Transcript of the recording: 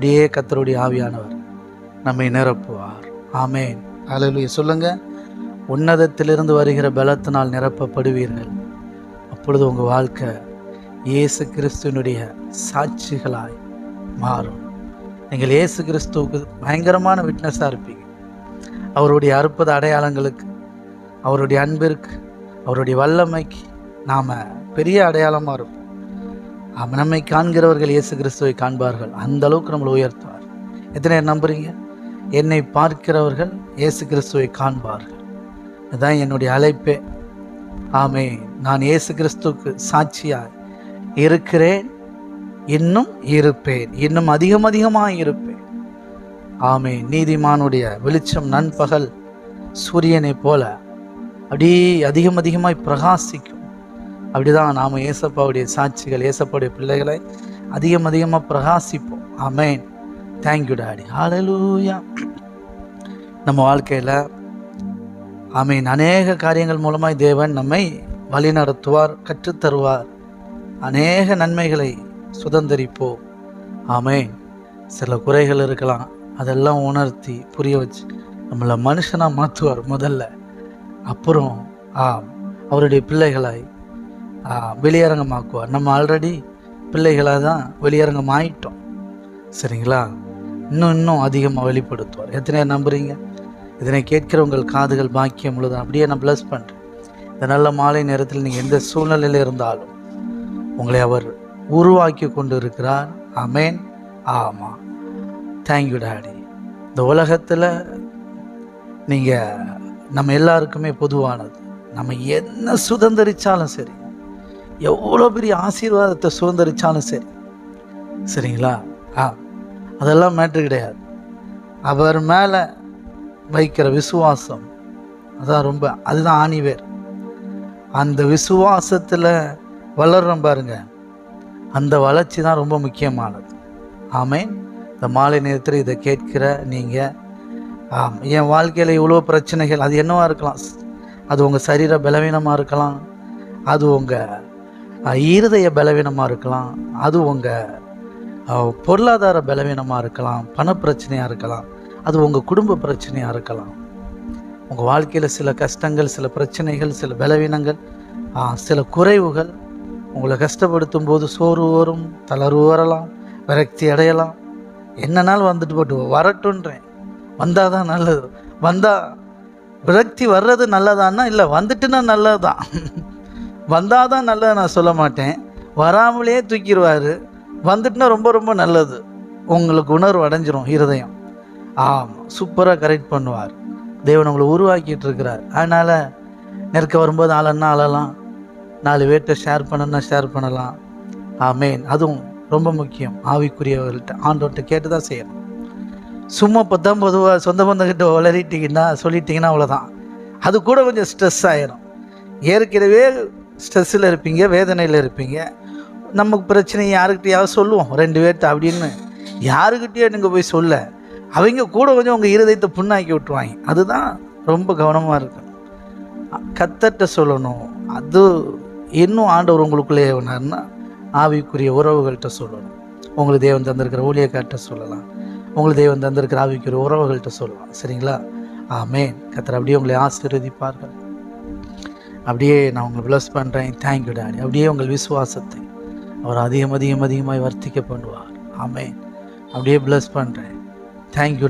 அப்படியே கத்தருடைய ஆவியானவர் நம்மை நிரப்புவார். ஆமேன். ஹalleluya. சொல்லுங்க. உன்னதத்திலிருந்து வருகிற பலத்தினால் நிரப்பப்படுவீர்கள். அப்பொழுது உங்கள் வாழ்க்கை இயேசு கிறிஸ்துவனுடைய சாட்சிகளாய் மாறும். நீங்கள் இயேசு கிறிஸ்துவுக்கு பயங்கரமான விட்னஸாக இருப்பீங்க. அவருடைய அற்புத அடையாளங்களுக்கு அவருடைய அன்பிற்கு அவருடைய வல்லமைக்கு நாம் பெரிய அடையாளமாக இருப்போம். நம்மை காண்கிறவர்கள் இயேசு கிறிஸ்துவை காண்பார்கள். அந்த அளவுக்கு நம்மளை உயர்த்துவார். எத்தனை பேர் நம்புறீங்க? என்னை பார்க்கிறவர்கள் இயேசு கிறிஸ்துவை காண்பார்கள். இதுதான் என்னுடைய அழைப்பே. ஆமே நான் இயேசு கிறிஸ்துவுக்கு சாட்சியாய் இருக்கிறேன். இன்னும் இருப்பேன். இன்னும் அதிகம் அதிகமாக இருப்பேன். ஆமே நீதிமானுடைய வெளிச்சம் நண்பகல் சூரியனை போல அப்படியே அதிகம் அதிகமாய் பிரகாசிக்கும். அப்படிதான் நாம் ஏசப்பாவுடைய சாட்சிகள் ஏசப்பாவுடைய பிள்ளைகளை அதிகம் அதிகமாக பிரகாசிப்போம். அமேன் தேங்க்யூ டாடி ஹalleluya நம்ம வாழ்க்கையில் அமீன் அநேக காரியங்கள் மூலமாய் தேவன் நம்மை வழிநடத்துவார் கற்றுத்தருவார். அநேக நன்மைகளை சுதந்திரிப்போம். ஆமேன். சில குறைகள் இருக்கலாம். அதெல்லாம் உணர்த்தி புரிய வச்சு நம்மளை மனுஷனாக மாற்றுவார் முதல்ல. அப்புறம் ஆம் அவருடைய பிள்ளைகளாய் வெளியரங்கமாக்குவார். நம்ம ஆல்ரெடி பிள்ளைகளாக தான் வெளியரங்கம் ஆயிட்டோம் சரிங்களா? இன்னும் இன்னும் அதிகமாக வெளிப்படுத்துவார். எத்தனை நம்புறீங்க? இதனை கேட்கிற உங்கள் காதுகள் பாக்கியம் முழுது அப்படியே நான் ப்ளஸ் பண்ணுறேன் இந்த நல்ல மாலை நேரத்தில் நீங்கள் எந்த சூழ்நிலையில் இருந்தாலும் உங்களை அவர் உருவாக்கி கொண்டு இருக்கிறார் அமேன் ஆமாம் தேங்க்யூ டாடி இந்த உலகத்தில் நீங்கள் நம்ம எல்லாருக்குமே பொதுவானது. நம்ம என்ன சுதந்திரித்தாலும் சரி எவ்வளோ பெரிய ஆசீர்வாதத்தை சுதந்திரிச்சாலும் சரி. சரிங்களா? ஆ அதெல்லாம் மேட்ரு கிடையாது. அவர் மேலே வைக்கிற விசுவாசம் அதான் ரொம்ப அதுதான் ஆணிவேர் அந்த விசுவாசத்தில் வளர்றோம் பாருங்க. அந்த வளர்ச்சி தான் ரொம்ப முக்கியமானது. ஆமேன். இந்த மாலை நேரத்தில் இதை கேட்கிற நீங்கள் ஆம் என் வாழ்க்கையில் இவ்வளோ பிரச்சனைகள் அது என்னவாக இருக்கலாம்? அது உங்கள் சரீர பலவீனமாக இருக்கலாம்? அது உங்கள் இருதய பலவீனமாக இருக்கலாம். அது உங்கள் பொருளாதார பலவீனமாக இருக்கலாம் பணப்பிரச்சனையாக இருக்கலாம் அது உங்கள் குடும்ப பிரச்சனையாக இருக்கலாம். உங்கள் வாழ்க்கையில் சில கஷ்டங்கள் சில பிரச்சனைகள் சில பலவீனங்கள் சில குறைவுகள் உங்களை கஷ்டப்படுத்தும் போது சோர்வு வரும் தளர்வு வரலாம் விரக்தி அடையலாம். என்னன்னாலும் வந்துட்டு போட்டு வரட்டுன்றேன். வந்தால் தான் நல்லது. வந்தால் விரக்தி வர்றது நல்லதான்னா இல்லை வந்துட்டுன்னா நல்லது தான் வந்தால் தான் நல்லது நான் சொல்ல மாட்டேன். வராமலே தூக்கிடுவார். வந்துட்டுனா ரொம்ப ரொம்ப நல்லது. உங்களுக்கு உணர்வு அடைஞ்சிரும் இருதயம். ஆமாம் சூப்பராக கரெக்ட் பண்ணுவார். தேவன் உங்களை உருவாக்கிட்டு இருக்கிறார். அதனால் நெருக்க வரும்போது ஆளன்னா ஆளலாம். நாலு பேர்கிட்ட ஷேர் பண்ணணும்னா ஷேர் பண்ணலாம். ஆமேன். அதுவும் ரொம்ப முக்கியம். ஆவிக்குரியவர்கள்ட்ட ஆண்டவர்கிட்ட கேட்டு தான் செய்யணும். சும்மா இப்போ தான் பொதுவாக சொந்த பந்தங்கிட்ட வளரிட்டிங்கன்னா சொல்லிட்டீங்கன்னா அவ்வளோதான் அது கூட கொஞ்சம் ஸ்ட்ரெஸ் ஆயிரும். ஏற்கனவே ஸ்ட்ரெஸ்ஸில் இருப்பீங்க வேதனையில் இருப்பீங்க. நமக்கு பிரச்சனை யாருக்கிட்டையாவது சொல்லுவோம் ரெண்டு பேர்த்த அப்படின்னு. யாருக்கிட்டேயோ நீங்கள் போய் சொல்ல. அவங்க கூட கொஞ்சம் உங்கள் இருதயத்தை புண்ணாக்கி விட்டுருவாங்க. அதுதான் ரொம்ப கவனமாக இருக்கணும். கத்தட்ட சொல்லணும். அது இன்னும் ஆண்டவர் உங்களுக்குள்ளே ஏவனார்னா ஆவிக்குரிய உறவுகள்கிட்ட சொல்லணும். உங்களுக்கு தேவன் தந்திருக்கிற ஊழியக்கார்ட்ட சொல்லலாம். உங்களுக்கு தேவன் தந்திருக்கிற ஆவிக்குரிய உறவுகள்கிட்ட சொல்லலாம். சரிங்களா? ஆமேன். கத்தர் அப்படியே உங்களை ஆசீர்வதிப்பார்கள். அப்படியே நான் உங்களை ப்ளஸ் பண்ணுறேன் தேங்க்யூ டாடி அப்படியே உங்கள் விசுவாசத்தை அவர் அதிகம் அதிகம் அதிகமாய் வர்த்திக்க பண்ணுவார். ஆமேன் அப்படியே ப்ளஸ் பண்ணுறேன் தேங்க்யூ